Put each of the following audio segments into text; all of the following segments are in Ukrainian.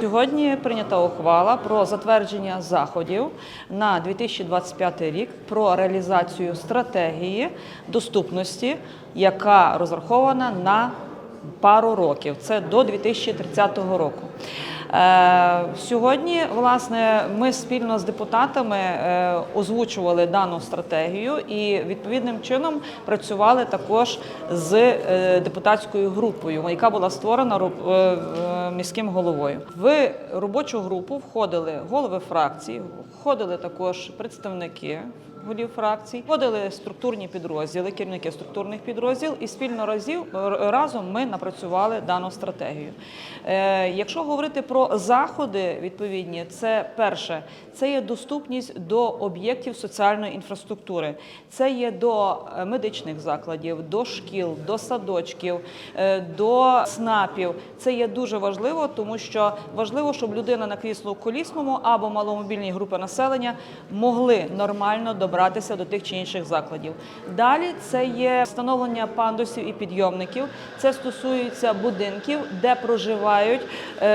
Сьогодні прийнята ухвала про затвердження заходів на 2025 рік про реалізацію стратегії доступності, яка розрахована на пару років. Це до 2030 року. Е, Сьогодні, власне, ми спільно з депутатами е, озвучували дану стратегію і відповідним чином працювали також з е, депутатською групою, яка була створена міським головою. В робочу групу входили голови фракцій, входили також представники. Голів фракцій входили структурні підрозділи, керівники структурних підрозділів, і спільно разів разом ми напрацювали дану стратегію. Е, якщо говорити про заходи відповідні, це перше, це є доступність до об'єктів соціальної інфраструктури, це є до е, медичних закладів, до шкіл, до садочків, е, до СНАПів. Це є дуже важливо, тому що важливо, щоб людина на кріслу колісному або маломобільні групи населення могли нормально добратися до тих чи інших закладів. Далі це є встановлення пандусів і підйомників. Це стосується будинків, де проживають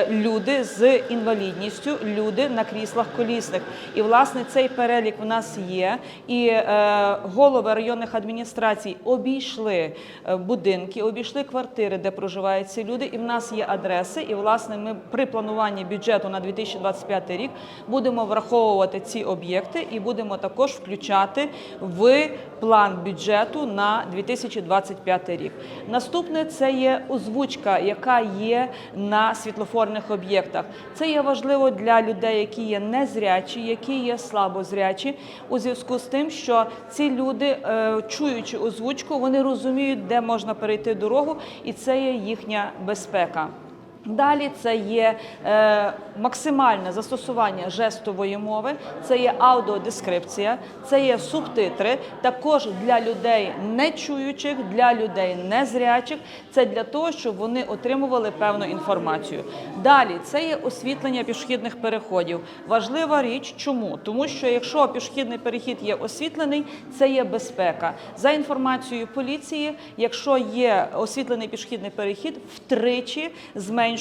люди з інвалідністю, люди на кріслах колісних. І власне цей перелік в нас є. І е, голови районних адміністрацій обійшли е, будинки, обійшли квартири, де проживають ці люди. І в нас є адреси. І власне ми при плануванні бюджету на 2025 рік будемо враховувати ці об'єкти і будемо також включати в план бюджету на 2025 рік. Наступне це є озвучка, яка є на світлофорних об'єктах. Це є важливо для людей, які є незрячі, які є слабозрячі, у зв'язку з тим, що ці люди, е, чуючи озвучку, вони розуміють, де можна перейти дорогу, і це є їхня безпека. Далі це є е, максимальне застосування жестової мови, це є аудіодескрипція, це є субтитри. Також для людей нечуючих, для людей незрячих. Це для того, щоб вони отримували певну інформацію. Далі це є освітлення пішохідних переходів. Важлива річ, чому? Тому що якщо пішохідний перехід є освітлений, це є безпека. За інформацією поліції, якщо є освітлений пішохідний перехід, втричі зменшується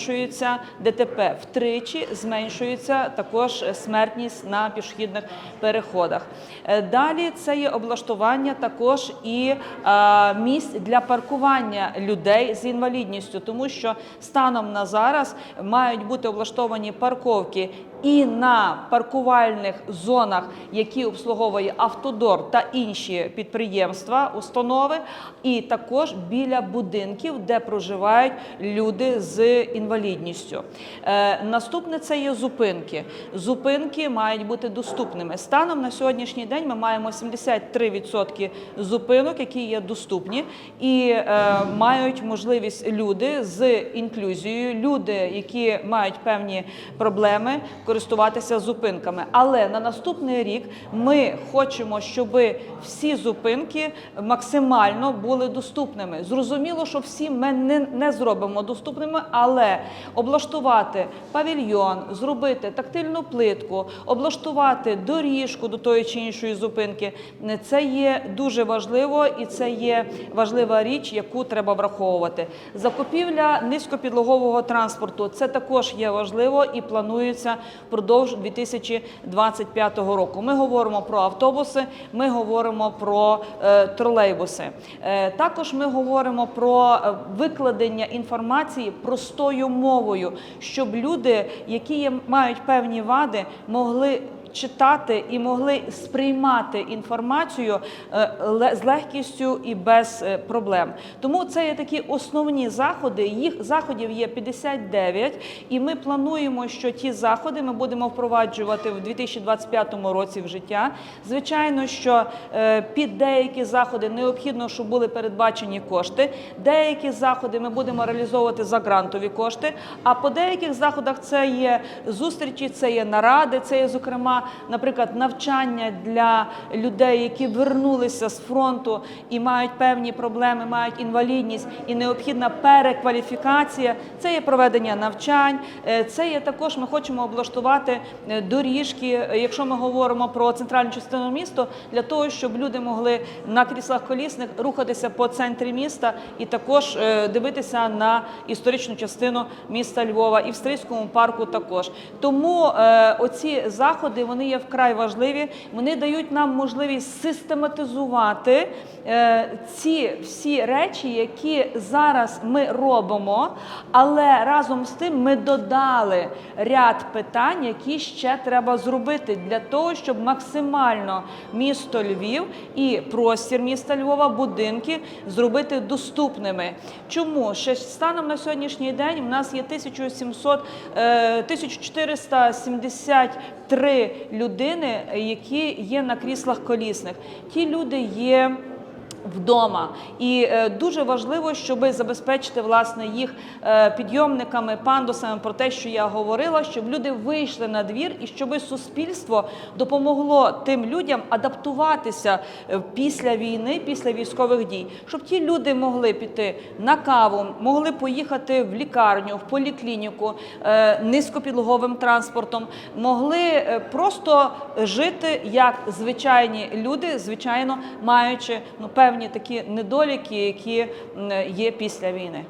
ДТП, втричі зменшується також смертність на пішохідних переходах. Е, Далі це є облаштування також і е, місць для паркування людей з інвалідністю, тому що станом на зараз мають бути облаштовані парковки і на паркувальних зонах, які обслуговує Автодор та інші підприємства, установи, і також біля будинків, де проживають люди з інвалідністю. Е, наступне це є зупинки. Зупинки мають бути доступними. Станом на сьогоднішній день ми маємо 73% зупинок, які є доступні, і е, мають можливість люди з інклюзією, люди, які мають певні проблеми, користуватися зупинками. Але на наступний рік ми хочемо, щоб всі зупинки максимально були доступними. Зрозуміло, що всі ми не, не зробимо доступними, але облаштувати павільйон, зробити тактильну плитку, облаштувати доріжку до тої чи іншої зупинки це є дуже важливо і це є важлива річ, яку треба враховувати. Закупівля низькопідлогового транспорту це також є важливо і планується впродовж 2025 року. Ми говоримо про автобуси, ми говоримо про е, тролейбуси. Е, також ми говоримо про е, викладення інформації простою мовою, щоб люди, які мають певні вади, могли читати і могли сприймати інформацію е, з легкістю і без е, проблем. Тому це є такі основні заходи. Їх заходів є 59, і ми плануємо, що ті заходи ми будемо впроваджувати в 2025 році в життя. Звичайно, що е, під деякі заходи необхідно, щоб були передбачені кошти. Деякі заходи ми будемо реалізовувати за грантові кошти. А по деяких заходах це є зустрічі, це є наради, це є зокрема наприклад, навчання для людей, які вернулися з фронту і мають певні проблеми, мають інвалідність і необхідна перекваліфікація. Це є проведення навчань. е, Це є також. Ми хочемо облаштувати е, доріжки, е, якщо ми говоримо про центральну частину міста, для того, щоб люди могли на кріслах колісних рухатися по центрі міста і також дивитися на історичну частину міста Львова і в Стрийському парку також. Тому оці заходи вони вони є вкрай важливі. Вони дають нам можливість систематизувати е, ці всі речі, які зараз ми робимо, але разом з тим ми додали ряд питань, які ще треба зробити для того, щоб максимально місто Львів і простір міста Львова будинки зробити доступними. Чому ще станом на сьогоднішній день у нас є 1700, 1470 три людини, які є на кріслах колісних. Ті люди є. Вдома. І е, дуже важливо, щоб забезпечити власне їх е, підйомниками, пандусами про те, що я говорила, щоб люди вийшли на двір і щоб суспільство допомогло тим людям адаптуватися е, після війни, після військових дій, щоб ті люди могли піти на каву, могли поїхати в лікарню, в поліклініку низькопідлоговим транспортом, могли просто жити як звичайні люди, звичайно маючи ну певні такі недоліки, які є після війни.